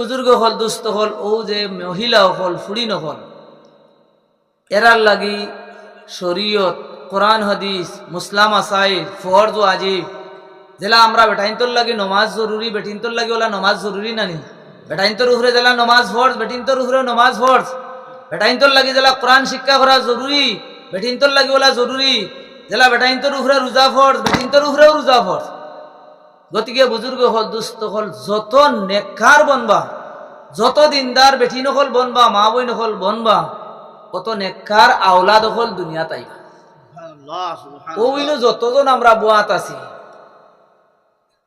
বুজুর্গ হল, দুস্থ হল, ও যে মহিলা হল ফুড়ি নহল এরার লাগি শরীয়ত, কোরআন, হাদিস, মুসলাম, আসাইল, ফরজ ও আজিব জেলা আমরা বেটাইন্তর লাগি নমাজ জরুরি, বেটিন্তর লাগি ওলা নমাজ জরুরি নানি। বেটাইন্তর উহরে জেলা নমাজ ফরজ, বেটিন্তর উহরে নমাজ ফরজ। বেটাইন্তর লাগি জেলা কোরআন শিক্ষা করা জরুরি, বেটিন্তর লাগি ওলা জরুরি। জেলা বেটাইন্তর উহরে রোজা ফরজ, বেটিন্তর উহরেও রোজা ফরজ। গতিকে বুজুর্গ হল দুস্থ হল যত নেককার বনবা যত দিনদার বেঠি নকল বনবা মা বই নকল বনবা কত নেককার আওলাদ হল দুনিয়া তাই। ওইলো যতজন আমরা বোয়াত আছি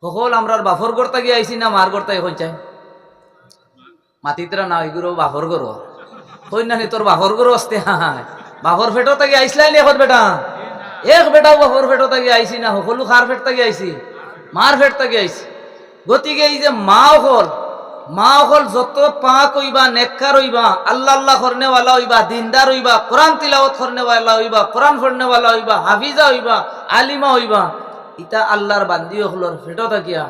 সকল আমরা বাফর গড়তা গিয়ে আইছি না মার গড়তা এখন চাই? মাতিতরা না ওইগুলো বাফর গড় কই না তোর বাফর গড় আসতে হায় বাফর ফেটো তাকে আইসলাই নি এখন বেটা? এক বেটা বাফর ফেটো তাকে আইছি না সকলো খার ফেট তাকে আইছি মার ফেট তাকে আইছি। গতিকে এই যে মা হল মা হল যত পাক হইবা নেককার হইবা আল্লাহ আল্লাহ করনেওয়ালা হইবা দিনদার হইবা কোরআন তিলাওয়াত করনেওয়ালা হইবা কোরআন পড়নেওয়ালা হইবা হাফিজা হইবা আলিমা হইবা ইতা আল্লাহর বান্দি হলর ফেটো থাকিয়া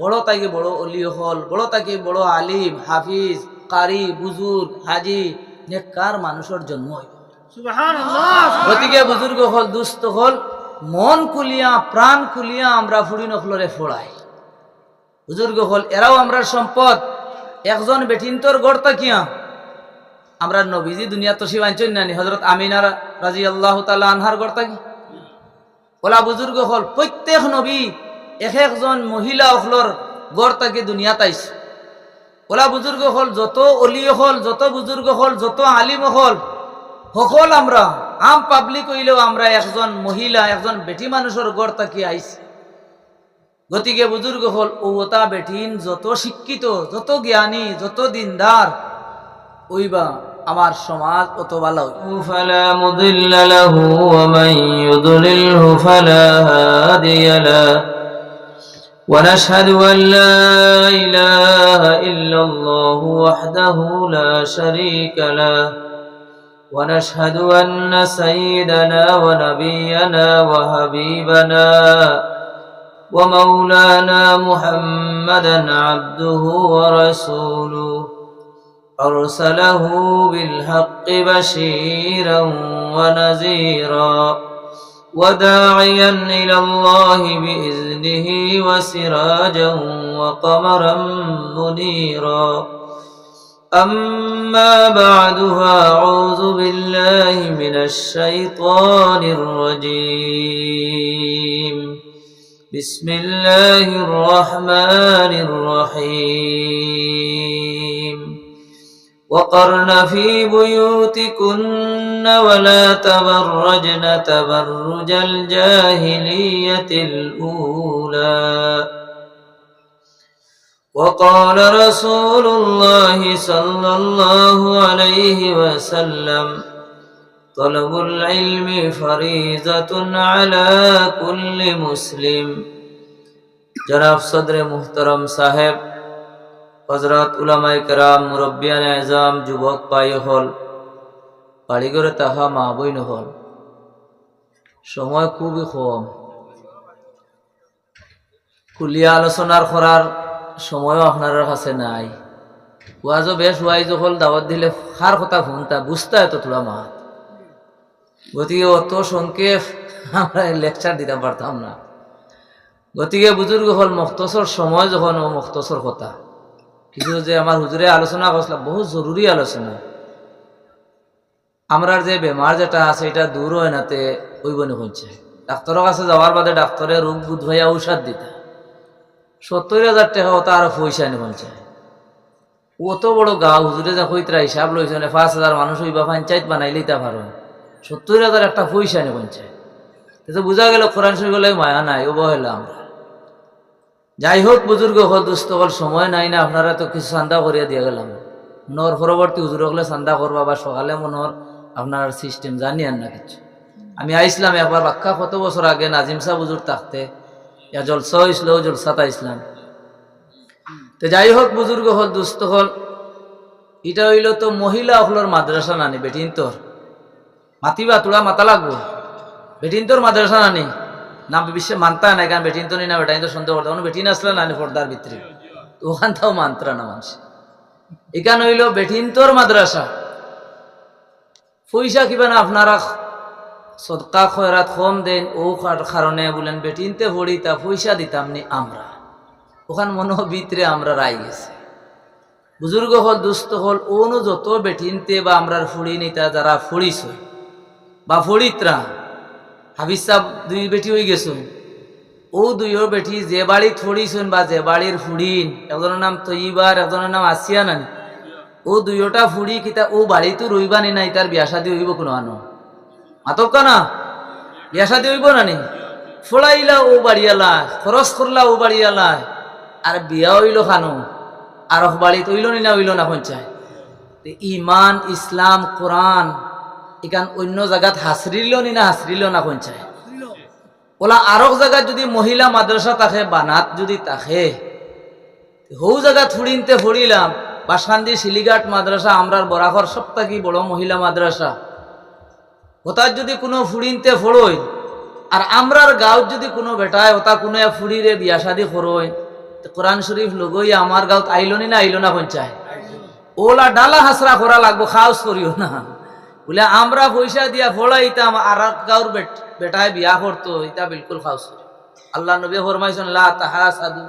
বড় তাকে বড় অলি হল বড় তাকে বড় আলিম হাফিজ কারি বুজুর হাজি নেককার মানুষের জন্ম হইব। গতিকে বুজুর্গ হল দুস্থ হল মন কুলিয়া প্রাণ কুলিয়া আমরা ফুড়ি নখলরে ফোড়াই। বুজুর্গ হল, এরাও আমরা সম্পদ। একজন বেঠিন্তর গড় তাকিয়া আমরা নবীজি দুনিয়া তো শিবাঞ্চন নানি হজরত আমিনার রাজি আল্লাহ তালা আনহার গড় তাকি ওলা বুজুর্গ হল, প্রত্যেক নবী এক একজন মহিলা অখলর গড় তাকি দুনিয়া তাইছে? ওলা বুজুর্গ হল, যত অলি হল, যত বুজুর্গ হল, যত আলিম হল, সকল আমরা আম পাবলিক হইলেও আমরা একজন মহিলা, একজন বেটি মানুষের গড় তাকিয়ে আইছি। গতিকে বুজুর্গ হল ওতা বেটিন যত শিক্ষিত, যত জ্ঞানী, যত দিনদার, ওইবা আমার সমাজ অত ভালো ونشهد أن لا إله إلا الله وحده لا شريك له ونشهد أن سيدنا ونبينا وحبيبنا ومولانا محمدا عبده ورسوله. أرسله بالحق بشيرا ونذيرا وداعيا إلى الله بإذنه وسراجا وقمرا منيرا. أما بعد فأعوذ بالله من الشيطان الرجيم بسم الله الرحمن الرحيم وقرن في بيوتكن ولا تبرجن تبرج الجاهلية الأولى وقال رسول الله صلى الله عليه وسلم طلب العلم فريضة على كل مسلم جناب صدر محترم صاحب হজরত উলামাই কেরাম মুরব্বিয়ান এজাম যুবক পাই হল বাড়িঘরে তাহা মা বই নহল সময় খুবই কম কুলিয়া আলোচনার করার সময়ও আপনার কাছে নাই। ওয়াজও বেশ ওয়াইজ হল, দাওয়াত দিলে খার কথা শুনতা বুঝতা এত তোলা মা গতিকে অত সংক্ষেপ আমরা লেকচার দিতে পারতাম না। গতিকে বুজুর্গ হল মখতসর সময় যখন ও মখতসর কথা। কিছু যে আমার হুজুরে আলোচনা করছিল বহু জরুরি আলোচনা। আমরার যে বেমার যেটা আছে, এটা দূর হয় নাতে ওই বনে হচ্ছে ডাক্তারের কাছে যাওয়ার বাদে ডাক্তারে রোগ বুধ ভাইয়া ঔষধ দিতে। সত্তর হাজার টাকা ওটা আরও পয়সা নি বলছে অত বড় গা হুজুরে যা কইতরা, হিসাব লইছে না, পাঁচ হাজার মানুষ হইবা পঞ্চায়েত বানাই লইতে পারো। সত্তর হাজার একটা পয়সা নি বলছে তো বোঝা গেল কোরআন শরীফ বলে মায়া নাই অবহেলা আমরা। যাই হোক বুজুর্গ, হল দুস্থ হল সময় নাই না, আপনারা তো কিছু চান্দা করিয়া দিয়ে গেলাম। নর পরবর্তী হুজুর হলে চান্দা করবা বা সকালে মনোর আপনার সিস্টেম জানি আর না কিছু। আমি আইসলাম একবার বাক্কা, কত বছর আগে নাজিম সাহ বুজুর থাকতে ইয়া জলসা হয়েছিল জলসাতা ইসলাম। তো যাই হোক, বুজুর্গ হল, দুস্থ হল। এটা হইল তো মহিলা হলর মাদ্রাসা নানি বেটিন তোর মাতিবা তোরা মাতা লাগবো। বেটিন তোর মাদ্রাসা নানি। না বিশ্বে মানতা নাই, কারণ বেটিন তো নি না বেটাইন তো সন্দেহ করতাম বেটিন আসলে নানি পর্দার ভিতরে। ওখান তাও মানতরা না মানুষ এখানে হইল বেঠিন্তর মাদ্রাসা। পয়সা কিবা না আপনারা সদকা খয়রাত কম দেন, ও কার- কারণে বলেন বেটিনতে ভরি তা, পয়সা দিতাম নি আমরা। ওখান মনে ভিতরে আমরা রাই গেছে। বুজুর্গ হল, দুস্থ হল, ওনো যত বেটিনতে বা আমরার ফুড়ি নিতা যারা ফুড়িস বা ফুড়িতরা। হাফিজ সাহ দুই বেটি হয়ে গেছো। ও দুইও বেটি যে বাড়ি থড়িছুন বা যে বাড়ির ফুড়িন, একজনের নাম তৈবার একজনের নাম আসিয়া ও দুইওটা ফুড়ি কিতা ও বাড়িতে রইবা নি নাই, তার বিয়া শাদি হইব কোনো আনো। মাতক না বিয়া শাদি হইব না নি? ফোড়াইলা ও বাড়িয়ালা খরচ করলা ও বাড়িয়ালা আর বিয়া হইল খানো? আর বাড়িতে হইল নি না হইল না পঞ্চায় ইমান ইসলাম, কোরআন, এখান অন্য জায়গাত হাসরিল নি না হাসরিল না পঞ্চায় ওলা আরক জায়গায় যদি মহিলা মাদ্রাসা থাকে বানাত যদি থাকে হৌ জায়গা ফুড়িনতে ফুড়িলাম, বাসান্দি শিলিঘাট মাদ্রাসা আমরার বরাবর সপ্তাহে বড় মহিলা মাদ্রাসা? ওতার যদি কোনো ফুড়িনতে ফড়ই আর আমরার গাঁত যদি কোনো বেটায় ওতা কোনো ফুড়িরে বিয়া শাদি তো কোরআন শরীফ লগই আমার গাঁত আইলনি না আইলো না পঞ্চায় ওলা ডালা হাসরা করা লাগবো, খাওস করিও না। বলে আমরা পয়সা দিয়া ফোড়াইতাম, আর গাঁর বেট বেটায় বিয়া করতো এটা বিলকুল খাওস আল্লাহ নবী ফরমাইছেন, লা তাহা সাধু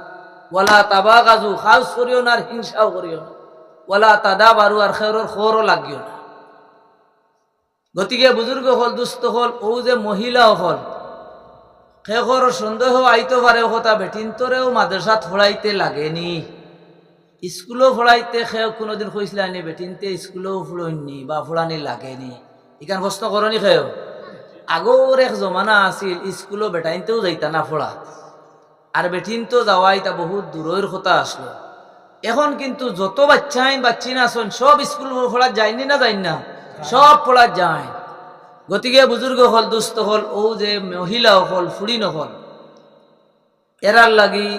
ওয়ালা তাবা গাজু খাওস করিও না আর হিংসাও করিও না। ওয়ালা তাদা বারু আর খেরোর খোরও লাগিও না। গতিকে বুজুর্গ হল দুস্থ হল ও যে মহিলা হল। শেষর সন্দেহ আইতে পারে কথা বেটিন্তরেও মাদ্রাসাত ফড়াইতে লাগেনি। স্কুলও ফড়াইতে সেও কোনোদিন কৈছিলানি বেটিনতে স্কুলেও ফুড়ইনি বা ফুড়ানি লাগেনি। ইখান প্রশ্ন করনি সেও? আগর এক জমানা আছিল স্কুলও বেটাইনতেও যাইতা না ফোড়া আর বেটিনতো যাওয়া এটা বহুত দূরের কথা আসলো এখন কিন্তু যত বাচ্চাইন বাচ্চিন আসন সব স্কুল পড়া যায়নি না যাই না সব পড়া যায়। গতিকে বুজুর্গ হল, দুস্থ হল, ও যে মহিলা হল ফুড়ি নহল এরার লাগি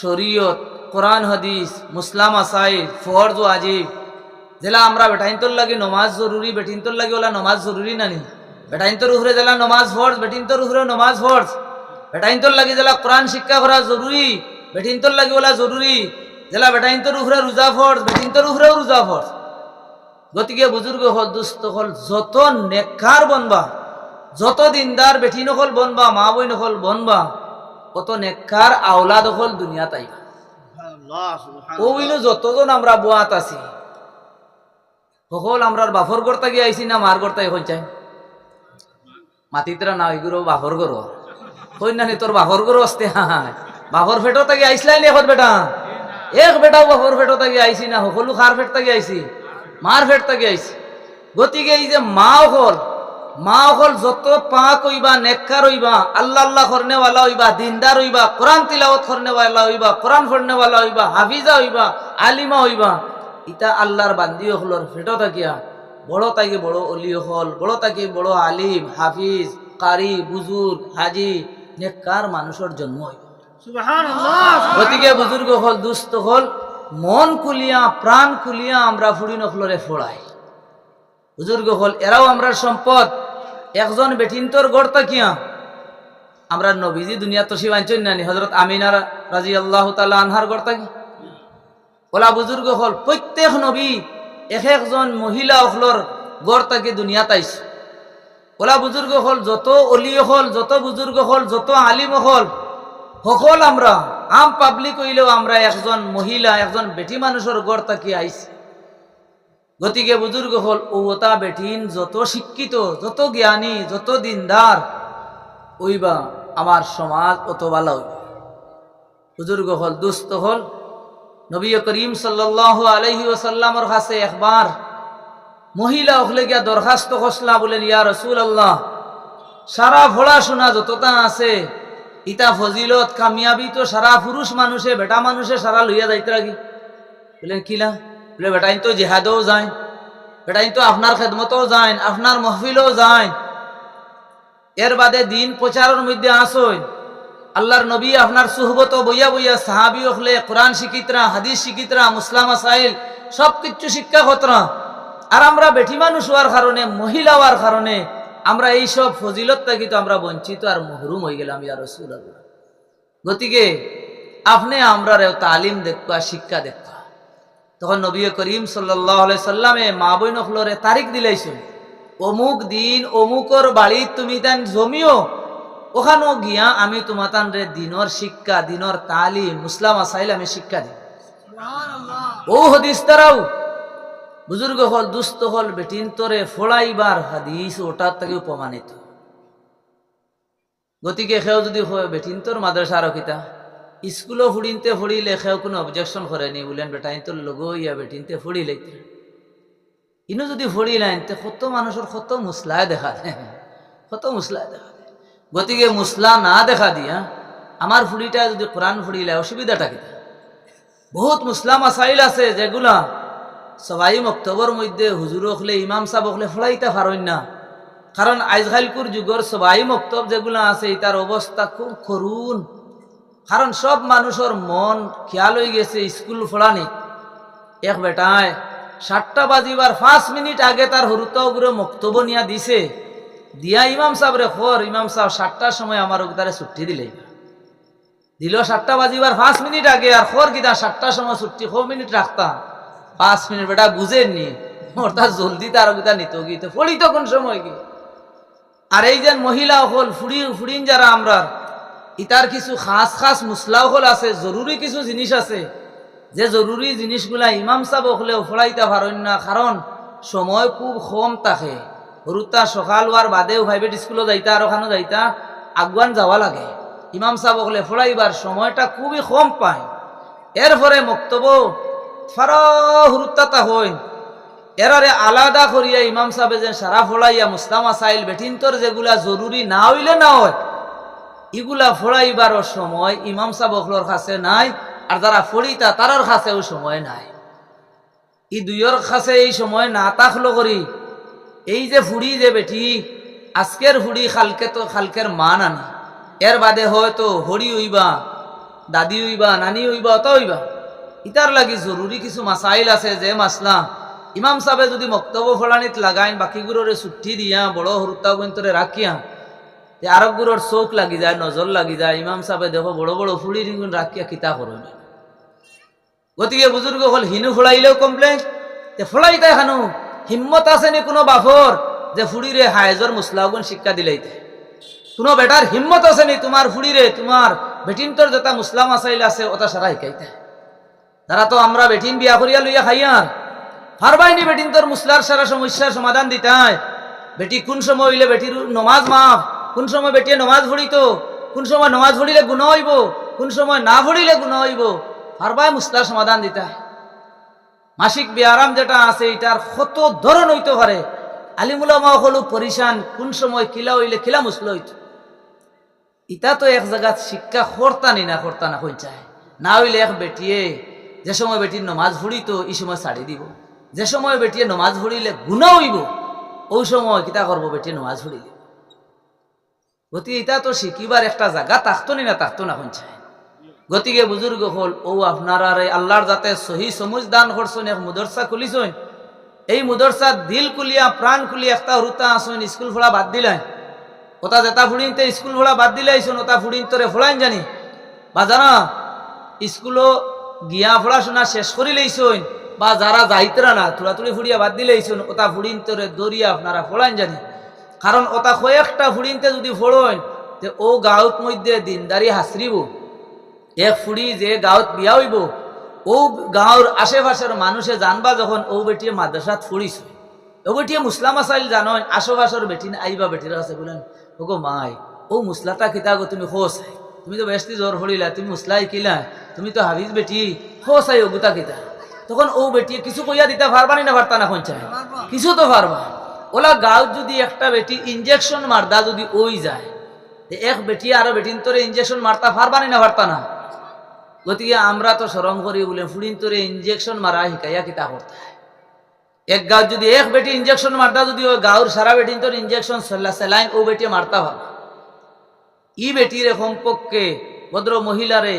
শরীয়ত, কোরআন, হাদিস, মুসলাম আসাইল ফরজ ও আজিব। জেলা আমরা বেটাইন্তর লাগি নমাজ জরুরি, বেটিন্তর লাগি ওলা নমাজ জরুরি নানি। বেটাইন্তর উহরে জেলা নমাজ ফরজ, বেটিন্তর উহরে নমাজ ফরজ। বেটাইন্তর লাগি জেলা কোরআন শিক্ষা করা জরুরি, বেটিন্তর লাগি ওলা জরুরি। জেলা বেটাইন্তর উহরে রোজা ফরজ, বেটিন্তর উহরেও রোজা ফরজ। গতিকে বুজুর্গ হল দুস্থ হল যত নেককার বনবা যত দিনদার বেটি নকল বনবা মা বই নকল বনবা কত নেককার আওলাদ হল দুনিয়া তাই ও হইল যতজন আমরা বোয়াত আছি সকল আমরার বাফর গড়তা গিয়ে আইছি না মার গড়তা এখন চাই। মাতিতরা না ওইগুলো বাফর গড় কই না তোর বাফর গড় আসতে হায় বাফর ফেটো তাকে আইসলাই নি এখন বেটা? এক বেটা বাফর ফেটো তাকে আইছি না সকলো খার ফেট তাকে আইছি মার ফেট তাকে আইছি। গতিকে এই যে মা হল মা হল যত পাক হইবা নেককার হইবা আল্লাহ আল্লাহ করনেওয়ালা হইবা দিনদার হইবা কোরআন তিলাওয়াত করনেওয়ালা হইবা কোরআন ফড়নেওয়ালা হইবা হাফিজা হইবা আলিমা হইবা ইটা আল্লাহর বান্দি হলর ফেটো থাকিয়া বড় তাকে বড় অলি হল বড় তাকে বড় আলিম হাফিজ কারি বুজুর হাজি নেককার মানুষের জন্ম হইবা গতিকে বুজুর্গ হল দুস্থ হল মন কুলিয়া প্রাণ কুলিয়া আমরা ফুড়ি নখলরে ফোড়াই। বুজুর্গ হল এরাও আমরা সম্পদ। একজন বেটিন্তর গড় তাকিয়া আমরা নবীজি দুনিয়া তো শিবাঞ্চন নানি হজরত আমিনার রাজি আল্লাহ তালা আনহার গড় তাকি ওলা বুজুর্গ হল প্রত্যেক নবী এক একজন মহিলা অখলর গড় তাকি দুনিয়া তাইছে ওলা বুজুর্গ হল, যত অলি হল, যত বুজুর্গ হল, যত আলিম হল, সকল আমরা আম পাবলিক হইলেও আমরা একজন মহিলা, একজন বেটি মানুষের গড় তাকি আইছি। গতিকে বুজুর্গ হল ওতা বেটিন যত শিক্ষিত, যত জ্ঞানী, যত দিনদার ওইবা আমার সমাজ অত ভালো বুজুর্গ হল, দুস্থ হল। নবী করিম সাল্লাহ আলহি ওসাল্লামর কাছে একবার মহিলা হলে গিয়া দরখাস্ত খসলা বলেন, ইয়া রসুল আল্লাহ সারা পড়াশোনা যতটা আছে ইতা ফজিলত, কামিয়াবি তো সারা পুরুষ মানুষে, বেটা মানুষে সারা লইয়া যাইতে রাখি বলেন কিলা বলে বেটাইন তো জেহাদেও যায় বেটাইন তো আপনার খেদমতও যায় আপনার মহফিলও যায় এর বাদে দিন প্রচারের মধ্যে আসই আল্লাহর নবী আপনার সুহবত বইয়া বইয়া সাহাবি হলে কোরআন শিকিতরা হাদিস শিকিতরা মুসলাম আসাইল সব কিছু শিক্ষা হতরা আর আমরা বেঠি মানুষ হওয়ার কারণে, মহিলা হওয়ার কারণে আমরা এই সব ফজিলত থাকি তো আমরা বঞ্চিত আর মহরুম হয়ে গেলাম ইয়া রসুল গতিকে আপনি আমরা তালিম দেখবা শিক্ষা দেখবা। তখন নবী করিম সাল্লাহ সাল্লামে মা বই নখলরে তারিখ দিলাইছেন অমুক দিন অমুকর বাড়িত তুমি তান জমিও ওখানেও গিয়া আমি তোমার তান রে দিনর শিক্ষা দিনর তালিম মুসলাম আসাইল আমি শিক্ষা দিই ও হদিস তারাও বুজুর্গ হল, দুস্থ হল বেটিন তোরে ফোড়াইবার হাদিস, ওটার থেকে প্রমাণিত। গতিকে সেও যদি হয় বেটিন তোর মাদ্রাসা রকিতা স্কুলও ফুড়িনতে ফুড়িলে সেও কোনো অবজেকশন করেনি, বলেন বেটাইন তোর লগো ইয়া বেটিনতে ফুড়িলে ইনো যদি ফুড়িলেন, তে কত মানুষের কত মুসলায় দেখা দেয় কত মুসলায় দেখা দেয় গতিকে মুসলা না দেখা দিয়া, আমার ফুড়িটা যদি কোরআন ফুড়িলে, অসুবিধাটা কিতা? বহুত মুসলাম আসাইল আছে যেগুলা সবাই মক্তবর মধ্যে হুজুর হলে ইমাম সাহেব হলে ফলাইতে পারেন না। কারণ আজকালকুর যুগর সবাই মক্তব যেগুলা আছে তার অবস্থা খুব করুণ। কারণ সব মানুষের মন খেয়াল হয়ে গেছে, স্কুল ফোড়ানি এক বেটায়, সাতটা বাজিবার পাঁচ মিনিট আগে তার হরুতাগুলো মক্তব্য নিয়া দিছে। দিয়া ইমাম সাহেব রে খর, ইমাম সাহেব সাতটার সময় আমার তারে ছুটি দিলে। দিল সাতটা বাজিবার পাঁচ মিনিট আগে আর খর কিনা সাতটার সময় ছুটি ছ মিনিট রাখতাম? পাঁচ মিনিট, বেটা বুঝেননি ওটা জলদি তার কিতা নিত পড়ি তো কোন সময় কি? আর এই যে মহিলা হল, ফুড়ি, ফুড়িন যারা আমরা, ইতার কিছু খাস খাস মুসলাও হল আছে, জরুরি কিছু জিনিস আছে। যে জরুরি জিনিসগুলা ইমাম সাহেব হলেও ফলাইতে পারেন না, কারণ সময় খুব কম থাকে। সৰুতা সকাল হওয়ার বাদেও প্রাইভেট স্কুলে যাইতা, আর ওখানে যাইতা, আগুয়ান যাওয়া লাগে। ইমাম সাহেব হলে ফলাইবার সময়টা খুবই কম পায়। এরপরে মক্তব্য ফারা হুরুত্তাতা হইন এরারে আলাদা করিয়া ইমাম সাহেব যে সারা ফলাইয়া মুস্তামা সাইল বেঠিন্তর যেগুলা জরুরি না হইলে না হয় ইগুলা ফড়াইবার সময় ইমাম সাহেবর কাছে নাই, আর যারা ফড়িতা তারার কাছেও সময় নাই। ই দুইয়ের কাছে এই সময় না তাকলো করি। এই যে ফুড়ি যে বেটি, আজকের ফুড়ি খালকে তো খালকের মান আনি এর বাদে হয়তো হরি হইবা, দাদি হইবা, নানি হইবা, অত হইবা। ইতার লাগি জরুরি কিছু মাসাইল আছে যে মাসলা ইমাম সাহেবে যদি মক্তব্য ফলানিত লাগাইন বাকিগুলোরে ছুটি দিয়া, বড় হরুতা গন্তরে রাখিয়া তে আরবগুলোর চোখ লাগি যায় নজর লাগি যায়। ইমাম সাহেবে দেখো বড় বড় রিগুন রাখিয়া কিতা করো গতিকে বুজুর্গ হল হিনু ফোড়াইলেও কমপ্লেন তে ফোড়াইতে খানো হিম্মত আছে নি কোনো বাফর যে ফুড়িরে হায়জর মুসলাগুন শিক্ষা দিলাইতে কোনো বেটার হিম্মত আছে নি তোমার ফুড়িরে তোমার বেটিনতর যেটা মুসলাম আসাইল আছে, ওটা সারা শিকাইতে তারা তো আমরা বেটিন বিয়া করিয়া লইয়া খাইয়ার। ফারবাইনি বেটিন তোর মুসলার সারা সমস্যার সমাধান দিতাই। বেটি কোন সময় হইলে বেটির নমাজ মাফ? কোন সময় বেটিয়ে নমাজ ভরিত কোন সময় নমাজ ভরিলে গুণ হইব? কোন সময় না ভরিলে গুণ হইব? ফারবাই মুসলার সমাধান দিতাই। মাসিক বিয়ারাম যেটা আছে এটার কত ধরন হইতে পারে? আলিমুলামা হলো পরিশান, কোন সময় কিলা হইলে কিলা মুসল হইত? ইটা তো এক জায়গাত শিক্ষা খরতানি না খরতা না কই চায়। না হইলে এক বেটিয়ে যে সময় বেটির নমাজ ভরিত এই সময় ছাড়ি দিব। যে সময় বেটিয়ে নমাজ ভরিলে গুণা হইব, ওই সময় কিতা করব বেটিয়ে নমাজ ভরিলে গতি এটা তো শিকিবার একটা জায়গা তাকতনি না তাকতো না চায় গতিকে বুজুর্গ হল, ও আপনারা আল্লাহর যাতে সহি সমুজ দান করছেন, এক মুদরসা খুলিছেন, এই মুদরসা দিল কুলিয়া প্রাণ কুলিয়া একটা হরুতা আসুন স্কুল ফোড়া বাদ দিলেন। ওটা যেটা ফুড়িনতে স্কুল ফোড়া বাদ দিলে আইসুন ওটা ফুড়িন তোরে ফোড়াইন জানি। বা জানা স্কুলও গিয়া পড়াশোনা শেষ করি লইছইন, বা যারা যাইতরা না তুড়াতুড়ি ফুড়িয়া বাদ দিলে আইসুন ওটা ফুড়িন তোরে দরিয়া আপনারা ফোড়াইন জানি। কারণ ওটা কয়েকটা ফুড়িনতে যদি ফোড়ইন, তে ও গাঁত মধ্যে দিনদারি হাসরিব। এক ফুড়ি যে গাঁৱত বিয়া হইব, ও গাঁৱৰ আশেপাশের মানুষে জানবা যখন ও বেটিয়ে মাদ্রাসাত ফুড়িছ। ও বেটিয়ে মুসলাম আসাইল জানো আশেপাশের বেটি আইবা বেটির আছে বলেন, ওগো মাই, ও মুসলাটা কিতা গো তুমি খোস তুমি তো বেশি জ্বর ফড়িলা তুমি মুসলাই কিলা তুমি তো হাফিজ বেটি খোস আই ওগুতা কিতা। তখন ও বেটিয়ে কিছু কইয়া দিতে পারবানি না পারতা না কঞ্চায় কিছু তো পারবা। ওলা গাঁৱত যদি একটা বেটি ইঞ্জেকশন মারদা যদি ওই যায় এক বেটি আরও বেটিন তোরে ইঞ্জেকশন মারতা পারবানি না পারতা না? গতিকে আমরা তো সরম করি বলে ফুড়িন তোরে ইঞ্জেকশন মারা শিকাইয়া কিতা করতে এক গাঁও যদি এক বেটি ইঞ্জেকশন মারতা যদি ওই গাঁর সারা বেটিন তোর ইঞ্জেকশন স্যালাইন ও বেটি মারতা ভাব ই বেটির সম্পর্কে ভদ্র মহিলারে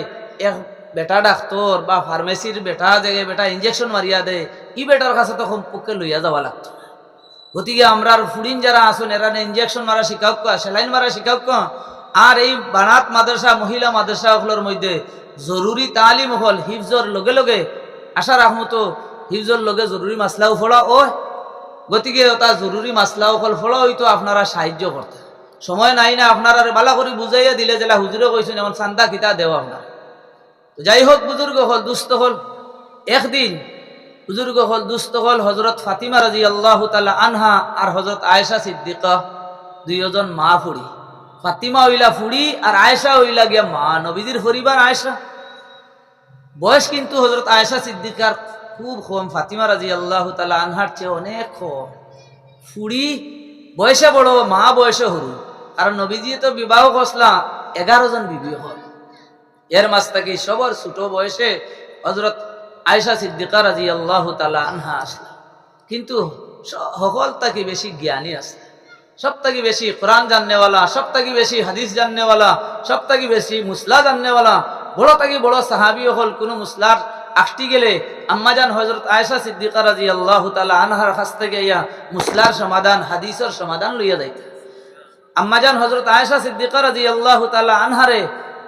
এক বেটা ডাক্তর বা ফার্মেসির বেটা জায়গায় বেটা ইঞ্জেকশন মারিয়া দে, ই বেটার কাছে তো সম্পর্কে লইয়া যাওয়া লাগতো। গতিকে আমরা ফুড়িন যারা আসুন এরা ইঞ্জেকশন মারা শিখাওক স্যালাইন মারা শিখাওক আর এই বানাত মাদ্রাসা মহিলা মাদ্রাসাগুলোর মধ্যে জরুরি তালিম হল হিফজর লগে লগে। আশা রাখমতো হিফজর লগে জরুরি মাসলাও ফোড়া ও গতিকে ওটা জরুরি মাসলাও ফল ফোড়া হইতো আপনারা সাহায্য করতে সময় নাই না, আপনারা বালা করে বুঝাইয়া দিলে যেটা হুজুরে কইছেন এমন চান্দা কিতা দেওয়া আপনার যাই হোক বুজুর্গ হল, দুস্থ হল। একদিন বুজুর্গ হল, দুস্থ হল হজরত ফাতিমা রাজি আল্লাহ আনহা আর হজরত আয়েশা সিদ্দিকা দুইজন মা ফুড়ি। ফাতিমা হইলা ফুড়ি আর আয়েশা হইলা গিয়া মা, নবীজির পরিবার আয়েশা। বয়স কিন্তু হজরত আয়েশা সিদ্দিকার খুব কম, ফাতিমা রাজি আল্লাহ তালা আনহার চেয়ে অনেক কম। ফুড়ি বয়সে বড়, মা বয়সে হরু কারণ নবীজি তো বিবাহ করসলা এগারো জন বিবি হল। এর মাস থেকে সবার ছোট বয়সে হজরত আয়সা সিদ্দিকা রাজি আল্লাহ তালা আনহা আসলা। কিন্তু সকল তাকে বেশি জ্ঞানী আসলে সব থেকে বেশি কোরআন জাননেওয়ালা সব থেকে বেশি হাদিস জাননেওয়ালা সব থেকে বেশি মুসলা জাননেওয়ালা বড় থেকে বড় সাহাবি হল কোনো মুসলার আষ্টি গেলে আম্মাজান হজরত আয়সা সিদ্দিকা রাজি আল্লাহ তালা আনহার কাছ থেকে ইয়া মুসলার সমাধান, হাদিসের সমাধান লইয়া যাইতে। আম্মাজান হজরত আয়েশা সিদ্দিকা রাজি আল্লাহ তালা আনহারে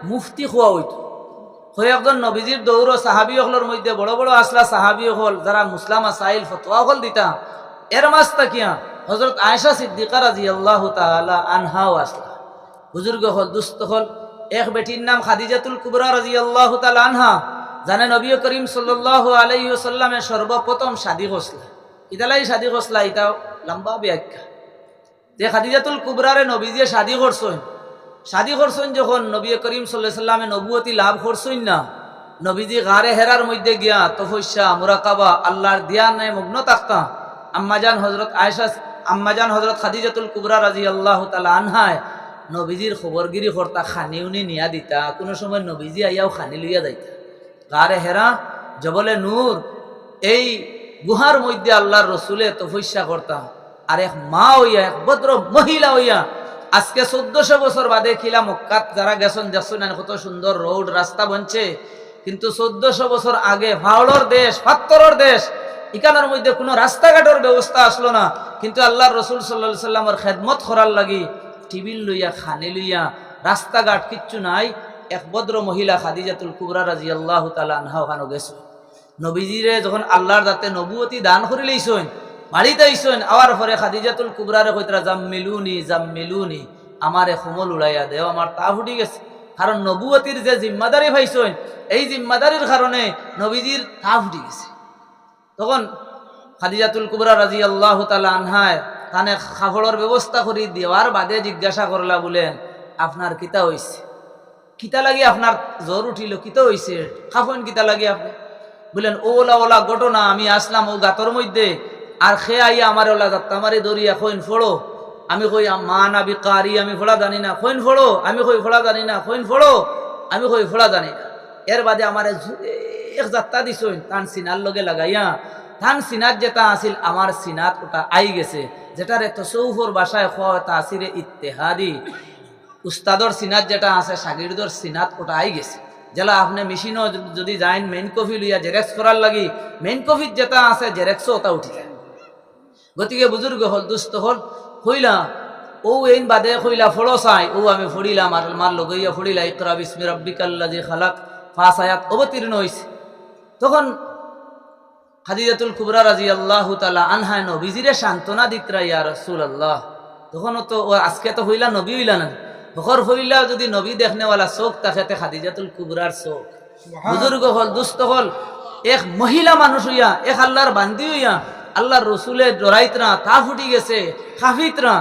মুফতি খোয়া হইতো হয়ে একজন নবীজির দৌড় সাহাবি হলের মধ্যে বড় বড় আসলা সাহাবি হল যারা মুসলামা সাইল ফতোয়া হল দিতা এর মাস তাকিয়া হজরত আয়েশা সিদ্দিকা রাজি আল্লাহ তালা আনহাও আসলা বুজুর্গ হল দুস্থ হল, এক বেটির নাম খাদিজাতুল কুবরা রাজি আল্লাহ তালা আনহা, জানে নবী করিম সাল্লাহ আলাইসাল্লামের সর্বপ্রথম শাদি ঘোষলা ইতালাই শাদি ঘোষলা ইটাও লম্বা ব্যাখ্যা। যে খাদিজাতুল কুবরারে নবী যে শাদি করছেন শাদি করছেন যখন নবী করিম সাল্লামে নবুয়তি লাভ করছেন না, নবীজি গারে হেরার মধ্যে গিয়া তফস্যা মুরাকাবা, আল্লাহর ধ্যানে মগ্ন থাকতা আম্মাজান হজরত আয়সা আম্মাজান হজরত খাদিজাতুল কুবরা রাজি আল্লাহ তালা আনহায় নবীজির খবরগিরি কর্তা খানি উনি নিয়া দিতা। কোনো সময় নবীজি আইয়াও খানি লইয়া যাইতা। গারে হেরা, জবলে নূর, এই গুহার মধ্যে আল্লাহর রসুলে তফস্যা করতা। আর এক মা হইয়া, এক ভদ্র মহিলা হইয়া আজকে চোদ্দশো বছর বাদে খিলা মক্কাত, যারা গেছেন দেখছেন না কত সুন্দর রোড, রাস্তা বনছে, কিন্তু চোদ্দশো বছর আগে ভাওড়র দেশ পাত্তরর দেশ ইকানোর মধ্যে কোনো রাস্তাঘাটের ব্যবস্থা আসলো না। কিন্তু আল্লাহর রসুল সাল্লা সাল্লামের খেদমত করার লাগি টিবিল লইয়া, খানে লইয়া রাস্তাঘাট কিচ্ছু নাই। এক ভদ্র মহিলা খাদিজাতুল কুবরা রাজি আল্লাহ তালা আনহা ওখানে গেছে। নবীজিরে যখন আল্লাহর দাতে নবুয়তি দান করে লইছেন বাড়িতে আইসেন আওয়ার পরে খাদিজাতুল কুবরারে কইতরা জাম মিলুনি জাম মিলুনি আমারে সমল উড়াইয়া দেও, আমার তা ফুটি গেছে। কারণ নবুয়তির যে জিম্মাদারি পাইছেন, এই জিম্মাদারির কারণে নবীজির তা ফুটি গেছে। তখন খাদিজাতুল কুবরা রাজি আল্লাহ তালা আনহায় তানে খাফড়ের ব্যবস্থা করি দেওয়ার বাদে জিজ্ঞাসা করলা, বলেন, আপনার কিতা হইছে? কিতা লাগি আপনার জ্বর উঠিল, কিতা হইছে? খাফন কিতা লাগি আপনি? বললেন ওলা ওলা ঘটনা, আমি আসলাম ও গাতর মধ্যে আর খে আইয়া আমার ওলা যাত্তা। আমারে দরিয়া খৈন ফোড়ো। আমি কই মা না বিকারি আমি ফোড়া জানি না। খৈন ফোড়ো? আমি কই ফোড়া জানি না। খৈন ফোড়ো? আমি কই ফোড়া জানি না। এর বাদে আমারে এক যাত্রা দিছইন তান সিনার লগে লাগাইয়া তান সিনাত যেটা আছিল, আমার সিনাত ওটা আই গেছে। যেটারে তসৌফর বাসায় হয় তা আসিরে ইত্তেহাদি। উস্তাদর সিনাত যেটা আছে, সাগিরদর সিনাত ওটা আই গেছে। যেলা আপনি মেশিনও যদি যাইন মেইন কফি লইয়া জেরেক্স করার লাগি মেইন কফির যেটা আছে জেরেক্সও ওটা উঠি যায়। গতিকে বুজুর্গ হল দুস্থ হল হইলা ও এইন বাদে হইলা ফলো চাই ও আমি ফড়িলাম আর মার লগইয়া ফড়িলা ইকরা বিসমি রব্বিকাল্লা যে খালাক ফাঁস আয়াত অবতীর্ণ হয়েছে তখন হাদিজাতুল কুবরা রাজি আল্লাহ তালা আনহায় নবীজিরে সান্ত্বনা দিতরা ইয়া রসুল আল্লাহ তখনও তো ও আজকে তো হইলা নবী হইলা না। হকর হইলা যদি নবী দেখনেওয়ালা চোখ তাকে খাদিজাতুল কুবরার চোখ। বুজুর্গ হল দুস্থ হল এক মহিলা মানুষ হইয়া এক আল্লাহর বান্দি হইয়া আল্লাহর রসুলের ডরাইতরা, তা ফুটি গেছে খাফিতরা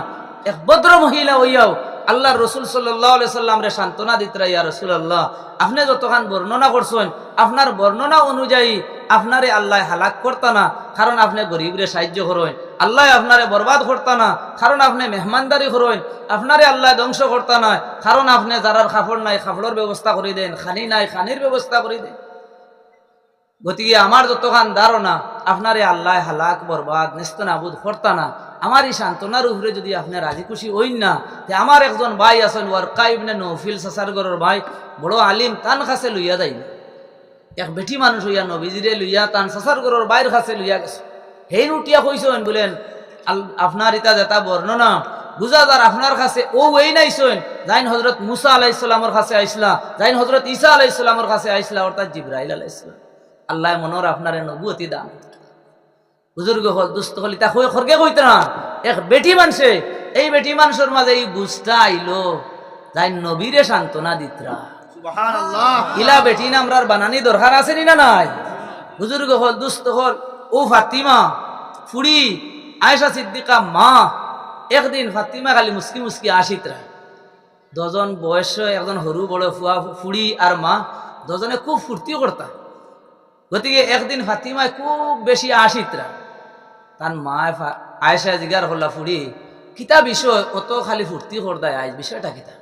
এক ভদ্র মহিলা হইয়াও আল্লাহর রসুল সাল্লাহ সাল্লাম রে সান্ত্বনা দিতরা ইয়া রসুল আল্লাহ আপনি যতখান বর্ণনা করছেন, আপনার বর্ণনা অনুযায়ী আপনারে আল্লাহ হালাক করতা না, কারণ আপনি গরিবরে সাহায্য করেন, আল্লাহ আপনারে বরবাদ করতা না, কারণ আপনি মেহমানদারি করেন, আপনারে আল্লাহ ধ্বংস করতা না, কারণ আপনি যারার খাফড় নাই খাফড়ের ব্যবস্থা করে দেন, খানি নাই, খানির ব্যবস্থা করে দেন। গতিকে আমার যতখান ধারণা আপনারে আল্লাহ হালাক বরবাদ নেস্ত নাবুদ করতা না। আমার এই সান্ত্বনার উপরে যদি আপনি রাজি খুশি হইন না, তে আমার একজন ভাই আছেন, ওয়ার্কা ইবনে নৌফিল সাসারগরের ভাই, বড় আলিম, তান কাছে লইয়া যাইব এক বেটি মানুষ হইয়া নবীজিরে লইয়া তান সাসারগরের বাইর কাছে লইয়া গেছে। হেই উঠিয়া কইছেন বলেন আপনার ইতা যেটা বর্ণনা, বুঝা যার আপনার কাছে ও এই নাইছেন যাইন হজরত মুসা আলাইসালামর কাছে আইসলা, যাইন হজরত ঈসা আলাইসালামর কাছে আইসলা, অর্থাৎ জিব্রাইল আলাইসালাম আল্লাহ মনোর আপনারে নবুয়তি দান। বুজুর্গ হল দুস্থ হল তা হয়ে খরকে কইতে না। এক বেটি মানছে এই বেটি মানুষের মাঝে এই বুঝটা আইলো তাই নবীরে সান্ত্বনা দিতরা। ইলা বেটি নামরার বানানি দরকার আছে নি না নাই? বুজুর্গ হল দুস্থ হল ও ফাতিমা ফুড়ি আয়েশা সিদ্দিকা মা একদিন ফাতিমা খালি মুসকি মুসকি আসিতরা। দজন বয়স একজন সরু বড় ফুয়া ফুড়ি আর মা দজনে খুব ফুর্তি করতা গতিকে একদিন ফাতিমায় খুব বেশি আসিতরা। তার মা আয়েশা জিগার হল্লা ফুড়ি কিতা বিষয় অত খালি ফুর্তি করদায় আজ বিষয়টা কিতা?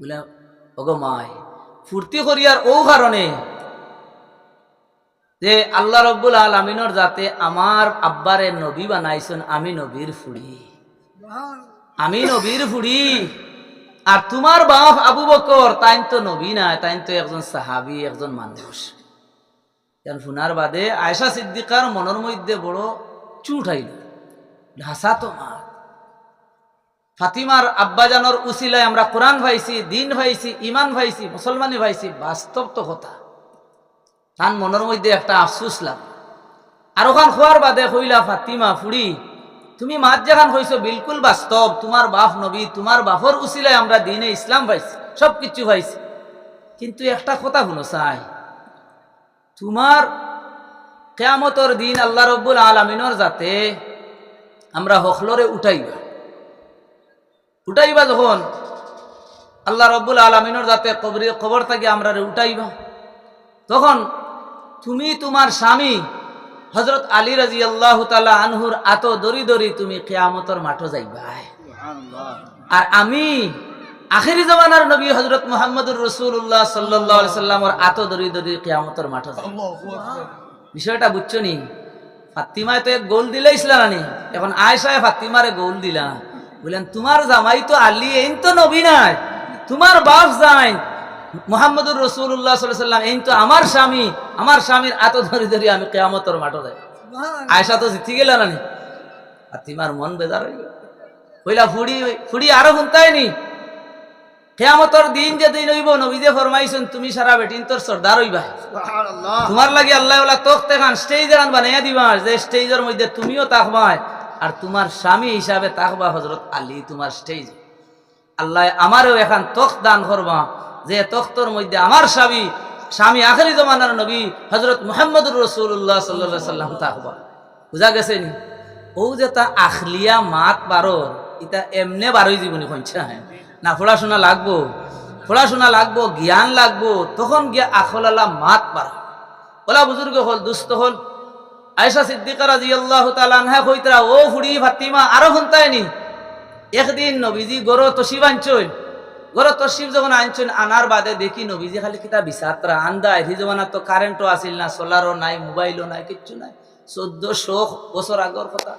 বলে ওগো মাই ফুর্তি করিয়ার ও কারণে যে আল্লাহ রব্বুল আলমিনর যাতে আমার আব্বারে নবী বানাইছেন আমি নবীর ফুড়ি আমি নবীর ফুড়ি আর তোমার বাপ আবু বকর, তাইন তো নবী নাই, তাইন তো একজন সাহাবি, একজন মানুষ। ফুনার বাদে আয়সা সিদ্দিকার মনের মধ্যে বড় চুট উঠাইল ঢাসা তো মা ফাতিমার আব্বাজানোর উসিলায় আমরা কোরআন ভাইছি, দিন ভাইছি ইমান ভাইছি, মুসলমানি ভাইছি, বাস্তব তো কথা। তার মনের মধ্যে একটা আফসুস লাগ। আর ওখান খোয়ার বাদে কইলা ফাতিমা ফুড়ি, তুমি মাত যেখান হইছো বিলকুল বাস্তব। তোমার বাপ নবী, তোমার বাপর উসিলায় আমরা দিনে ইসলাম পাইছি সব কিছু পাইছি কিন্তু একটা কথা শুনো চাই তোমার কেয়ামতর দিন আল্লাহ রব্বুল আলমিনর যাতে আমরা হখলরে উঠাইবা। উঠাইবা যখন আল্লাহ রব্বুল আলমিনর যাতে কবর কবর থেকে আমরা উঠাইবা। তখন তুমি তোমার স্বামী হজরত আলী রাজি আল্লাহ তালা আনহুর আতো দরি দরি তুমি কেয়ামতর মাঠো যাইবা আর আমি আখেরি জমানার নবী হজরত মোহাম্মদুর রসুল্লাহ সাল্লাহ সাল্লামর আতো দরি দরি কেয়ামতর মাঠো যাইবা বিষয়টা বুঝছ নি? ফাতিমায় তো এক গোল দিলে ইসলানি এখন আয়সায় ফাতিমারে গোল দিলা। বললেন তোমার জামাই তো আলী এই তো নবী নাই। তোমার বাপ যাই মোহাম্মদুর রসুল্লাহ সাল্লাম এই তো আমার স্বামী। আমার স্বামীর এত ধরে ধরে আমি কেয়ামতর মাঠো দেয় আয়সা তো জিতি গেল না ফাতিমার মন বেজার হইল কইলা ফুড়ি ফুড়ি আরও নি কেয়ামতর দিন যে দিন হইব নবীজে ফরমাইছেন তুমি সারা বেটিন তোর সর্দার হইবা। তোমার লাগে আল্লাহ ওলা তোক তেখান স্টেজ এখান বানাইয়া দিবা যে স্টেজের মধ্যে তুমিও তাকবাই আর তোমার স্বামী হিসাবে তাকবা হজরত আলী তোমার স্টেজ। আল্লাহ আমারও এখন তখ দান করবা যে তখতর মধ্যে আমার স্বামী স্বামী আখেরি জমানার নবী হজরত মোহাম্মদুর রসুল্লাহ সাল্লা সাল্লাম তাকবা। বুঝা গেছে নি? ও যে তা আখলিয়া মাত বারো ইটা এমনে বারোই জীবনী কইছে। না পড়াশোনা লাগবো পড়াশোনা লাগবো, জ্ঞান লাগবো, তখন গিয়া আখলালা মাত বাড়ো ওলা বুজুর্গ হল, দুস্থ হল। আয়সা সিদ্দিকা রাজি আল্লাহ তালানহা কইতরা, ও ফুড়ি ফাতিমা, আরও শুনতায়নি একদিন নবীজি গরো তসিব আনছই গরো তসিব যখন আনছই আনার বাদে দেখি নবীজি খালি কিতা বিচাত্রা আন্দায়। সেই জমানা তো কারেন্টও আসিল না, সোলারও নাই, মোবাইলও নাই, কিচ্ছু নাই। চোদ্দশো বছর আগর কথা।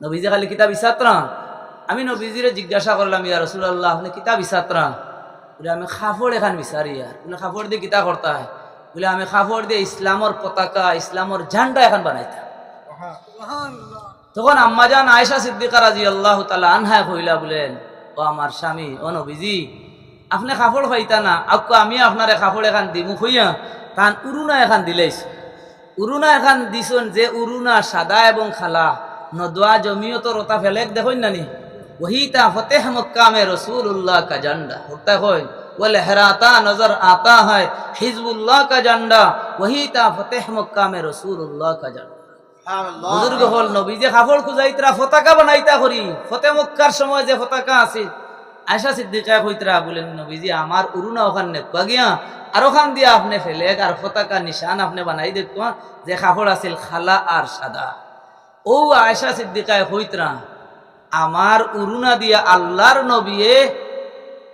নবীজি খালি কিতা বিচাত্রা আমি নবীজিরে জিজ্ঞাসা করলাম ইয়া রসুল্লাহ আপনি কিতা বিচাত্রা বলে আমি খাফড় এখান বিচারি আর বলে খাফড় দিয়ে কিতা করতা হয়? বলে আমি খাফড় দিয়ে ইসলামর পতাকা ইসলামর ঝান্ডা এখন বানাইতাম। তখন আম্মাজান আয়সা সিদ্দিকা রাজি আল্লাহ তালা আনহায় হইলা বলেন ও আমার স্বামী ও নবীজি আপনি কাপড় পাইতা না আকু আমি আপনারে কাপড় এখান দিমু হইয়া তান উরুনা এখান দিলেছ উরুনা এখান দিছন যে উরুনা সাদা এবং খালা নদোয়া জমিও তো রতা ফেলেক দেখুন নানি वहीता फतेह मक्का में रसूलुल्लाह का झंडा होता है वो लहराता नजर आता है हिजबुल्लाह का झंडा वही था फतेह मक्का में रसूलुल्लाह का झंडा বুজুর্গ হল নবী যে কাপড় খুঁজাইতরা পতাকা বানাইতা করি ফতে মক্কার সময় যে পতাকা আছে আয়সা সিদ্দিকা কইতরা বলেন নবীজি আমার উরুনা ওখান নেপা গিয়া আর ওখান দিয়ে আপনি ফেলে আর পতাকা নিশান আপনি বানাই দেখতো যে কাপড় আছিল খালা আর সাদা ও আয়সা সিদ্দিকায় কইতরা আমার উরুনা দিয়া আল্লাহর নবিয়ে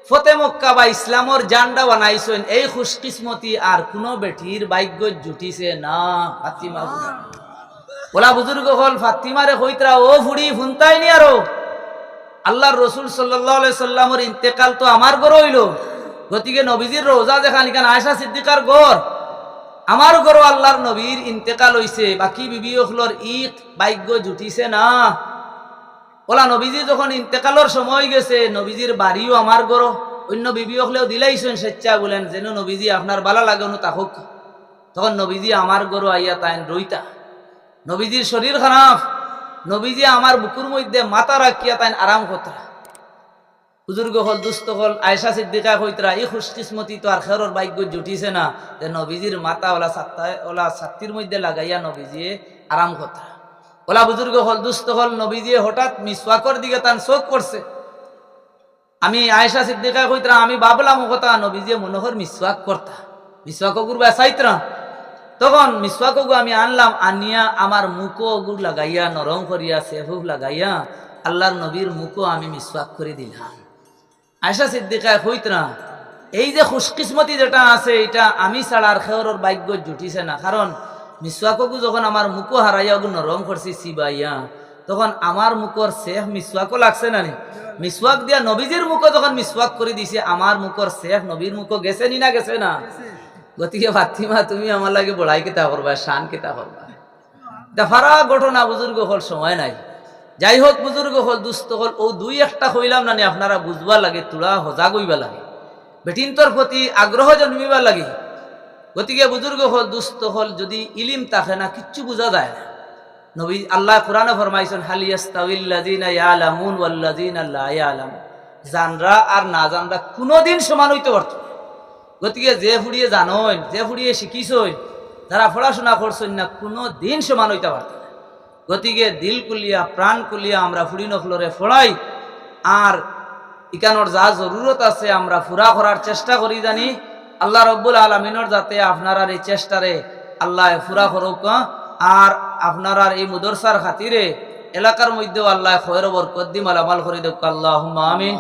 ফতে মক্কা বা ইসলামর জান্ডা বানাইছেন এই খুশকিসমতি আর কোনো বেঠির ভাগ্য জুটিছে না ফাতিমা ওলা বুজুর্গ হল ফাতিমারে হইতরা ও ফুড়ি ফুনতাই নি আরও। আল্লাহর রসুল সাল্লাহ সাল্লামর ইন্তেকাল তো আমার গড় হইল। গতিকে নবীজির রোজা দেখা নিকান আয়সা সিদ্দিকার গড় আমার গড় আল্লাহর নবীর ইন্তেকাল হইছে। বাকি বিবি হলর ঈদ ভাগ্য জুটিছে না ওলা নবীজি যখন ইন্তেকালর সময় গেছে, নবীজির বাড়িও আমার গড়। অন্য বিবি হলেও দিলাইছেন স্বেচ্ছা বলেন, যেন নবীজি আপনার বালা লাগানো তাহক তখন নবীজি আমার গড় আইয়া তাইন রইতা। নবীজির শরীর খারাপ। নবীজি আমার বুকুর মধ্যে মাথা রাখিয়া তাই আরাম কথা বুজুর্গ হল, দুস্থ হল আয়সা সিদ্দিকা কইতরা, এই খুশকিসমতি তো আর খেরর ভাগ্য জুটিছে না। যে নবীজির মাথা ওলা সাত্তা ওলা ছাত্তির মধ্যে লাগাইয়া নবীজিয়ে আরাম কথা ওলা বুজুর্গ হল, দুস্থ হল নবীজিয়ে হঠাৎ মিসওয়াকর দিকে তান চোখ করছে। আমি আয়েশা সিদ্দিকা কইতরা আমি বাবলাম কথা কথা নবীজিয়ে মনোহর মিসওয়াক করতা। মিসওয়াক গুরবা চাইতরা তখন মিসওয়াকগু আমি আনলাম, আনিয়া আমার মুখো ওগুর লাগাইয়া, নরম করিয়া সেহুব লাগাইয়া, আল্লাহর নবীর মুখো আমি মিসওয়াক করে দিলাম। আয়সা সিদ্দিকায় হইত না, এই যে খুশকিসমতি যেটা আছে, এটা আমি ছাড়া আর খেয়রর ভাগ্য জুটিছে না। কারণ মিসওয়াকগু যখন আমার মুখো হারাইয়া ওগু নরম করছি সিবাইয়া, তখন আমার মুখর সেফ মিসওয়াকও লাগছে না মিসওয়াক দিয়া নবীজির মুখো যখন মিসওয়াক করে দিছে, আমার মুখর সেফ নবীর মুখো গেছে নি না গেছে না? গতিকে ফাতিমা, তুমি আমার লাগে বড়াই কিতা করবা, শান কিতা করবা? দেখারা ঘটনা বুজুর্গ হল সময় নাই। যাই হোক, বুজুর্গ হল, দুস্থ হল, ও দুই একটা হইলাম না আপনারা বুঝবা লাগে তোরা সজাগ হইবা লাগে। বেটিনতর প্রতি আগ্রহ জন্মিবা লাগে। গতিকে বুজুর্গ হল, দুস্থ হল, যদি ইলিম থাকে না, কিচ্ছু বোঝা যায় না। নবী আল্লাহ কোরআনে ফরমাইছেন হালিয়াস্তাউল্লাযিনা লা জানরা আর না জানরা কোনোদিন সমান হইতে পারত গতিকে যে ফুড়িয়ে জানই যে ফুড়িয়ে শিখিছই যারা পড়াশোনা করছেন না কোনো দিন সমান হইতে পারত। গতিকে দিল কুলিয়া, প্রাণ কুলিয়া আমরা ফুড়ি নফলরে ফড়াই, আর ইকানোর যা জরুরত আছে আমরা ফুরা করার চেষ্টা করি জানি। আল্লাহ রব্বুল আলমিনর যাতে আপনার এই চেষ্টারে আল্লাহ ফুরা করুক আর আপনার এই মুদরসার খাতিরে এলাকার মধ্যেও আল্লাহ খয়ের কদ্দিম আলামাল করে দেখ আল্লাহ আমিন।